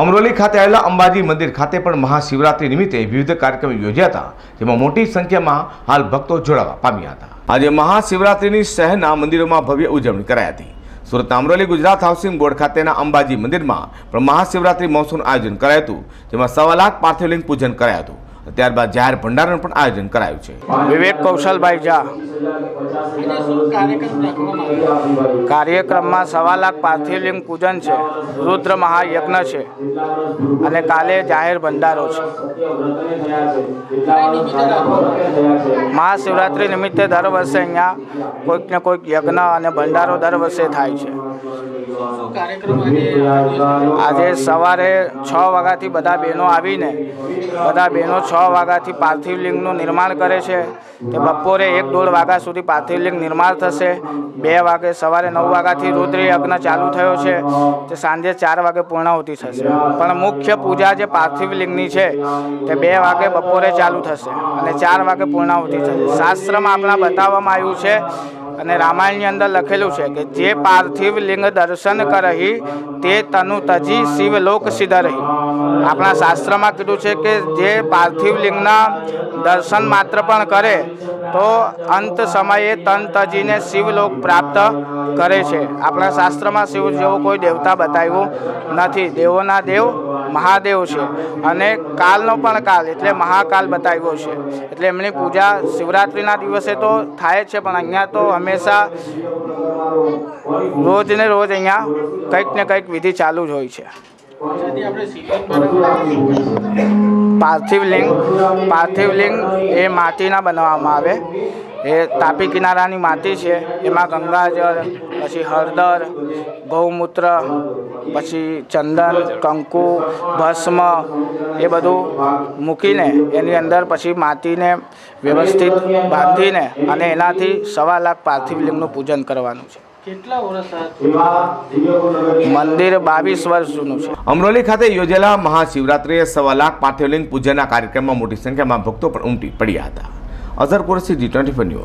અમરોલી ખાતે આવેલા અંબાજી મંદિર ખાતે પણ મહાશિવરાત્રી નિમિત્તે વિવિધ કાર્યક્રમો યોજ્યા જેમાં મોટી સંખ્યામાં હાલ ભક્તો જોડાવા પામ્યા હતા. આજે મહાશિવરાત્રિની શહેરના મંદિરોમાં ભવ્ય ઉજવણી કરાઈ હતી. સુરતના અમરોલી ગુજરાત હાઉસિંગ બોર્ડ ખાતેના અંબાજી મંદિરમાં પણ મહાશિવરાત્રિ મહોત્સવનું આયોજન કરાયું હતું, જેમાં સવા લાખ પાર્થિવલિંગ પૂજન કરાયું હતું. ત્યારબાદ જાહેર ભંડારણ પણ આયોજન કરાયું છે. વિવેક કૌશલભાઈ ઝા. કાર્યક્રમમાં સવા લાખ પાર્થિવલિંગ પૂજન છે, રુદ્ર મહાયજ્ઞ છે અને કાલે જાહેર ભંડારો છે. મહાશિવરાત્રિ નિમિત્તે દર વર્ષે અહીંયા કોઈક ને કોઈક યજ્ઞ અને ભંડારો દર વર્ષે થાય છે. આજે સવારે છ વાગ્યાથી બધા બહેનો આવીને, બધા બહેનો છ વાગ્યાથી પાર્થિવલિંગનું નિર્માણ કરે છે. તે બપોરે એક દોઢ વાગ્યા સુધી પાર્થિવલિંગ નિર્માણ થશે. બે વાગે, સવારે નવ વાગ્યાથી રુદ્ર યજ્ઞ ચાલુ થયો છે. તે સાંજે ચાર વાગે પૂર્ણાહુતિ થશે. પણ મુખ્ય પૂજા જે પાર્થિવલિંગની છે, તે બે વાગે બપોરે ચાલુ થશે અને ચાર વાગે પૂર્ણાહુતિ થશે. શાસ્ત્રમાં આપણા બતાવવામાં આવ્યું છે અને રામાયણની અંદર લખેલું છે કે જે પાર્થિવ લિંગ દર્શન કરહી, તે તનુ તજી શિવલોક સિદ્ધ રહી આપણા શાસ્ત્રમાં કીધું છે કે જે પાર્થિવ લિંગના દર્શન માત્ર પણ કરે, તો અંત સમયે તન તજીને શિવલોક પ્રાપ્ત કરે છે. આપણા શાસ્ત્રમાં શિવ જેવો કોઈ દેવતા બતાવ્યું નથી. દેવોના દેવ મહાદેવ છે. અને કાલનો પણ કાલ, એટલે મહાકાલ બતાવ્યો છે. એટલે એમની પૂજા શિવરાત્રિના દિવસે તો થાય છે, પણ અહીંયા તો હંમેશા રોજ ને રોજ અહીંયા કંઈક ને કંઈક વિધિ ચાલુ જ હોય છે. પાર્થિવ લિંગ પાર્થિવ લિંગ એ માટીના બનાવવામાં આવે. એ તાપી કિનારાની માટી છે, એમાં ગંગાજળ, પછી હળદર, ગૌમૂત્ર, પછી ચંદન, કંકુ, ભસ્મ એ બધું મૂકીને એની અંદર પછી માટીને વ્યવસ્થિત બાંધીને અને એનાથી સવા લાખ પાર્થિવ લિંગનું પૂજન કરવાનું છે. મંદિર બાવીસ વર્ષ જૂનું છે. અમરોલી ખાતે યોજેલા મહાશિવરાત્રિએ સવા લાખ પાર્થિવલિંગ પૂજનના કાર્યક્રમમાં મોટી સંખ્યામાં ભક્તો પણ ઉમટી પડ્યા હતા. Azhar Kursi G twenty news.